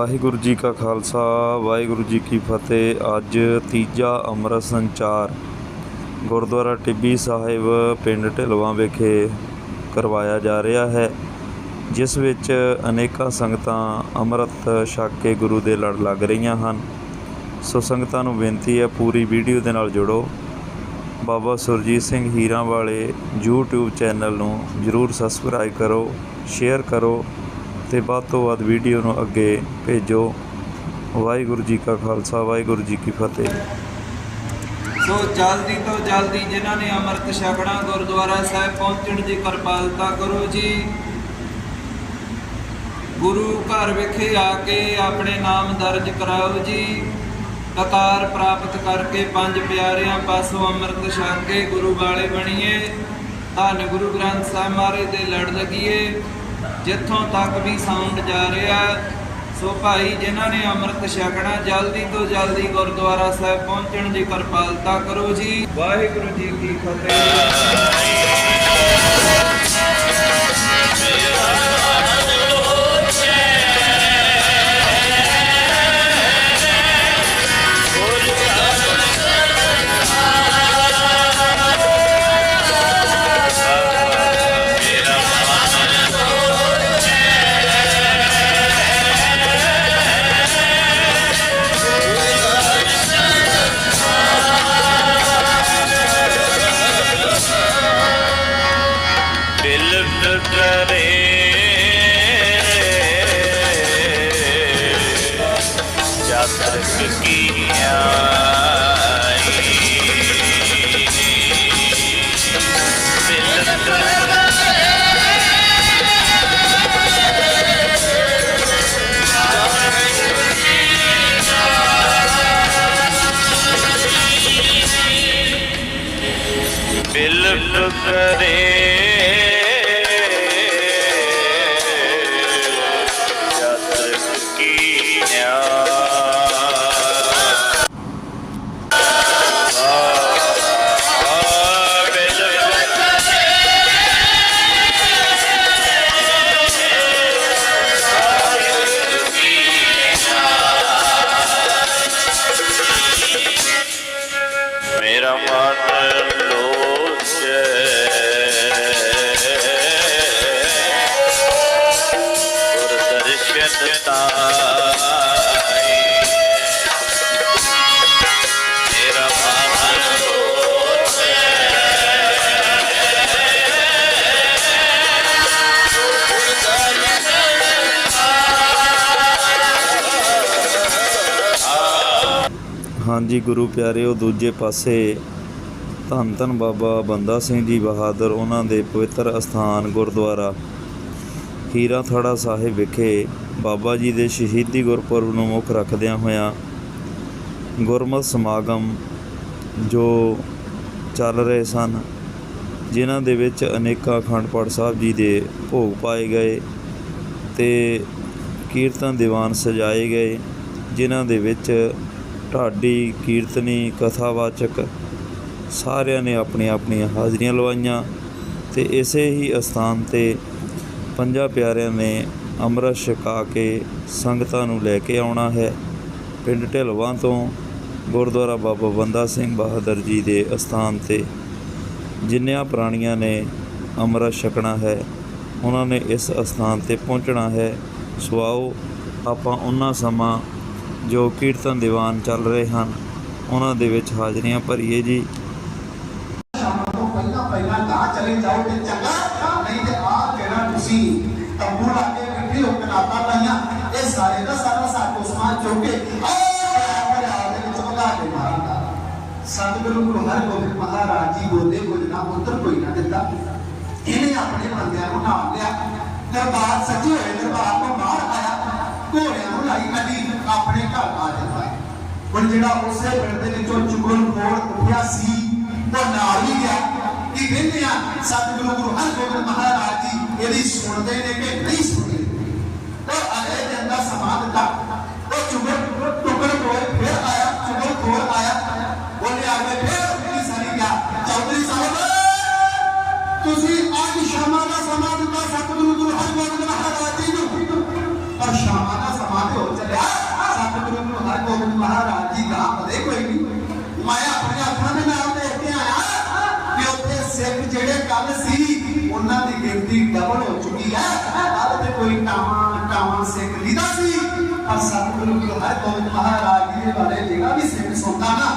ਵਾਹਿਗੁਰੂ ਜੀ ਕਾ ਖਾਲਸਾ, ਵਾਹਿਗੁਰੂ ਜੀ ਕੀ ਫਤਿਹ। ਅੱਜ ਤੀਜਾ ਅੰਮ੍ਰਿਤ ਸੰਚਾਰ ਗੁਰਦੁਆਰਾ ਟਿੱਬੀ ਸਾਹਿਬ, ਪਿੰਡ ਢਿਲਵਾਂ ਵਿਖੇ ਕਰਵਾਇਆ ਜਾ ਰਿਹਾ ਹੈ, ਜਿਸ ਵਿੱਚ ਅਨੇਕਾਂ ਸੰਗਤਾਂ ਅੰਮ੍ਰਿਤ ਛਕ ਕੇ ਗੁਰੂ ਦੇ ਲੜ ਲੱਗ ਰਹੀਆਂ ਹਨ। ਸੋ ਸੰਗਤਾਂ ਨੂੰ ਬੇਨਤੀ ਹੈ, ਪੂਰੀ ਵੀਡੀਓ ਦੇ ਨਾਲ ਜੁੜੋ। ਬਾਬਾ ਸੁਰਜੀਤ ਸਿੰਘ ਹੀਰਾਂ ਵਾਲੇ YouTube ਚੈਨਲ ਨੂੰ ਜਰੂਰ ਸਬਸਕ੍ਰਾਈਬ ਕਰੋ ਸ਼ੇਅਰ ਕਰੋ। ਤੇ ਵੱਧ ਤੋਂ ਵੱਧ ਵੀਡੀਓ ਨੂੰ ਅੱਗੇ ਭੇਜੋ। ਵਾਹਿਗੁਰੂ ਜੀ ਕਾ ਖਾਲਸਾ, ਵਾਹਿਗੁਰੂ ਜੀ ਕੀ ਫਤਿਹ। ਸੋ ਜਲਦੀ ਤੋਂ ਜਲਦੀ ਜਿਨ੍ਹਾਂ ਨੇ ਅੰਮ੍ਰਿਤ ਛਕਣਾ ਗੁਰਦੁਆਰਾ ਸਾਹਿਬ ਪਹੁੰਚਣ ਦੀ ਕਿਰਪਾਲਤਾ ਕਰੋ ਜੀ। ਗੁਰੂ ਘਰ ਵਿਖੇ ਆ ਕੇ ਆਪਣੇ ਨਾਮ ਦਰਜ ਕਰਾਓ ਜੀ। ਕਤਾਰ ਪ੍ਰਾਪਤ ਕਰਕੇ ਪੰਜ ਪਿਆਰਿਆਂ ਪਾਸੋਂ ਅੰਮ੍ਰਿਤ ਛਕ ਕੇ ਗੁਰੂ ਵਾਲੇ ਬਣੀਏ। ਧੰਨ ਗੁਰੂ ਗ੍ਰੰਥ ਸਾਹਿਬ ਮਹਾਰਾਜ ਦੇ ਲੜ ਲੱਗੀਏ। ਜਿੱਥੋਂ ਤੱਕ ਵੀ ਸਾਊਂਡ ਜਾ ਰਿਹਾ, ਸੋ ਭਾਈ ਜਿਨ੍ਹਾਂ ਨੇ ਅੰਮ੍ਰਿਤ ਛਕਣਾ, ਜਲਦੀ ਤੋਂ ਜਲਦੀ ਗੁਰਦੁਆਰਾ ਸਾਹਿਬ ਪਹੁੰਚਣ ਦੀ ਕਿਰਪਾਲਤਾ ਕਰੋ ਜੀ। ਵਾਹਿਗੁਰੂ ਜੀ ਕੀ ਫਤਿਹ। ਬਿਲਟ ਕਰੇ ਹਾਂਜੀ ਗੁਰੂ ਪਿਆਰਿਓ ਦੂਜੇ ਪਾਸੇ ਧੰਨ ਧੰਨ ਬਾਬਾ ਬੰਦਾ ਸਿੰਘ ਜੀ ਬਹਾਦਰ, ਉਹਨਾਂ ਦੇ ਪਵਿੱਤਰ ਅਸਥਾਨ ਗੁਰਦੁਆਰਾ ਹੀਰਾ ਥੜਾ ਸਾਹਿਬ ਵਿਖੇ ਬਾਬਾ ਜੀ ਦੇ ਸ਼ਹੀਦੀ ਗੁਰਪੁਰਬ ਨੂੰ ਮੁੱਖ ਰੱਖਦਿਆਂ ਹੋਇਆਂ ਗੁਰਮਤ ਸਮਾਗਮ ਜੋ ਚੱਲ ਰਹੇ ਸਨ, ਜਿਨ੍ਹਾਂ ਦੇ ਵਿੱਚ ਅਨੇਕਾਂ ਅਖੰਡ ਪਾਠ ਸਾਹਿਬ ਜੀ ਦੇ ਭੋਗ ਪਾਏ ਗਏ ਤੇ ਕੀਰਤਨ ਦੀਵਾਨ ਸਜਾਏ ਗਏ, ਜਿਨ੍ਹਾਂ ਦੇ ਵਿੱਚ ਢਾਡੀ, ਕੀਰਤਨੀ, ਕਥਾਵਾਚਕ ਸਾਰਿਆਂ ਨੇ ਆਪਣੀਆਂ ਆਪਣੀਆਂ ਹਾਜ਼ਰੀਆਂ ਲਵਾਈਆਂ ਤੇ ਇਸੇ ਹੀ ਅਸਥਾਨ ਤੇ ਪੰਜਾਂ ਪਿਆਰਿਆਂ ਨੇ ਅੰਮ੍ਰਿਤ ਛਕਾ ਕੇ ਸੰਗਤਾਂ ਨੂੰ ਲੈ ਕੇ ਆਉਣਾ ਹੈ। ਪਿੰਡ ਢਿਲਵਾਂ ਤੋਂ ਗੁਰਦੁਆਰਾ ਬਾਬਾ ਬੰਦਾ ਸਿੰਘ ਬਹਾਦਰ ਜੀ ਦੇ ਅਸਥਾਨ ਤੇ ਜਿੰਨਿਆਂ ਪ੍ਰਾਣੀਆਂ ਨੇ ਅੰਮ੍ਰਿਤ ਛਕਣਾ ਹੈ, ਉਹਨਾਂ ਨੇ ਇਸ ਅਸਥਾਨ ਤੇ ਪਹੁੰਚਣਾ ਹੈ। ਸੋ ਆਓ ਆਪਾਂ ਉਹਨਾਂ ਸਮਾਂ ਜੋ ਕੀਰਤਨ ਦੀਵਾਨ ਚੱਲ ਰਹੇ ਹਨ, ਉਹਨਾਂ ਦੇ ਵਿੱਚ ਹਾਜ਼ਰੀਆਂ ਭਰੀਏ ਜੀ। ਸਤਿਗੁਰੂ ਗੁਰੂ ਹਰਗੋਬਿੰਦ ਮਹਾਰਾਜ ਜੀ ਬੋਲੇ, ਕੁਝ ਨਾ ਉੱਤਰ ਕੋਈ ਨਾ ਦਿੱਤਾ। ਇਹਨੇ ਆਪਣੇ ਬੰਦਿਆਂ ਨੂੰ ਨਾਲ ਲਿਆ। ਦਰਬਾਰ ਸੱਜੇ ਹੋਏ, ਦਰਬਾਰ ਤੋਂ ਬਾਹਰ ਆਇਆ। ਘੋੜਿਆਂ ਨੂੰ ਲਾਈ ਗੱਡੀ ਆਪਣੇ ਘਰ ਆ ਜਾਂਦਾ ਹੁਣ ਜਿਹੜਾ ਉਸੇ ਪਿੰਡ ਦੇ ਵਿੱਚੋਂ ਚੁਗਲ ਕੋਲ ਉੱਠਿਆ ਸੀ, ਉਹ ਨਾਲ ਹੀ ਗਿਆ। ਕਿ ਕਹਿੰਦੇ ਆ, ਸਤਿਗੁਰੂ ਗੁਰੂ ਹਰਗੋਬਿੰਦ ਮਹਾਰਾਜ ਜੀ ਇਹਦੀ ਸੁਣਦੇ ਨੇ ਕਿ ਨਹੀਂ ਸੁਣਦੇ? ਉਹ ਅਗਲੇ ਦਿਨ ਦਾ ਸਮਾਂ ਦਿੱਤਾ। ਉਹ ਚੁਗਲ ਟੁਕੜ ਕੋਲ ਫਿਰ ਆਇਆ, ਚੁਗਲ ਕੋਲ ਆਇਆ। ਉਹਨੇ ਆ ਕੇ ਫਿਰ ਆਪਣੀ ਸਾਰੀ ਗਿਆ ਚੌਧਰੀ ਸਾਹਿਬ, ਤੁਸੀਂ ਅੱਜ ਸ਼ਾਮਾਂ ਦਾ ਸਮਾਂ ਦਿੱਤਾ, ਸਤਿਗੁਰੂ ਗੁਰੂ ਹਰਗੋਬਿੰਦ ਮਹਾਰਾਜ ਜੀ ਮਹਾਰਾਜ ਦੀ ਗਾਂ ਬਦੇ ਕੋਈ ਨਹੀਂ ਮੈਂ ਆਪਣੇ ਅੱਖਾਂ ਦੇ ਨਾਲ ਦੇਖ ਕੇ ਆਇਆ ਕਿ ਉੱਥੇ ਸਿੱਖ ਜਿਹੜੇ ਕੱਲ ਸੀ, ਉਹਨਾਂ ਦੀ ਗਿਣਤੀ ਡਬਲ ਹੋ ਚੁੱਕੀ ਹੈ ਕੱਲ ਤੇ ਕੋਈ ਟਾਵਾਂ ਟਾਵਾਂ ਸਿੱਖ ਲੀਦਾ ਸੀ। ਪਰ ਸਤਿਗੁਰੂ ਗੁਰੂ ਹਰਗੋਬਿੰਦ ਮਹਾਰਾਜ ਜੀ ਦੇ ਬਾਰੇ ਜਿਹੜਾ ਵੀ ਸਿੱਖ ਸੁਣਦਾ ਨਾ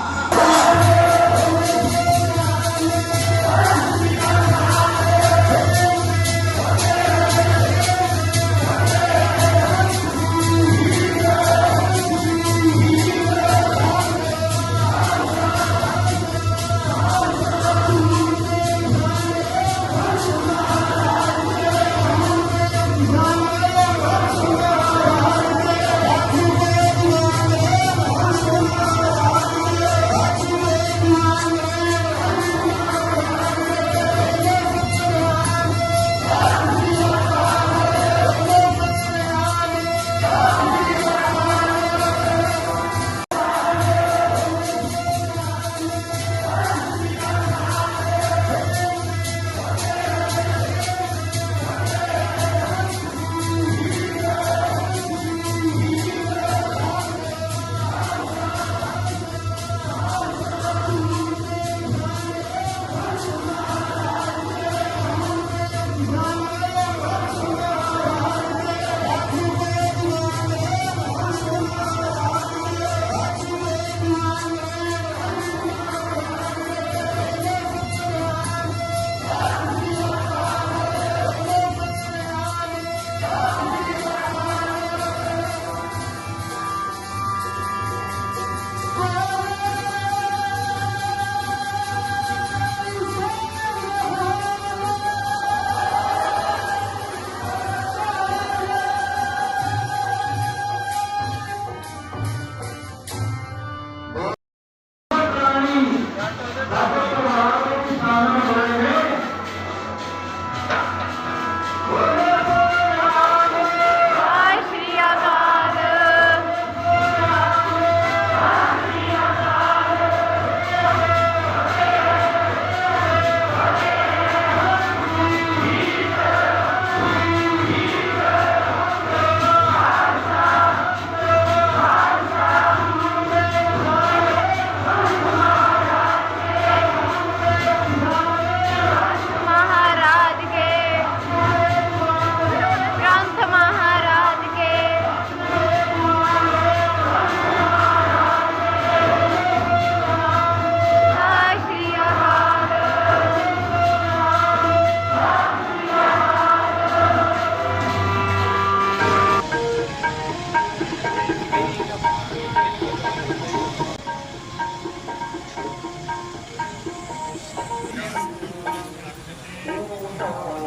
Gracias.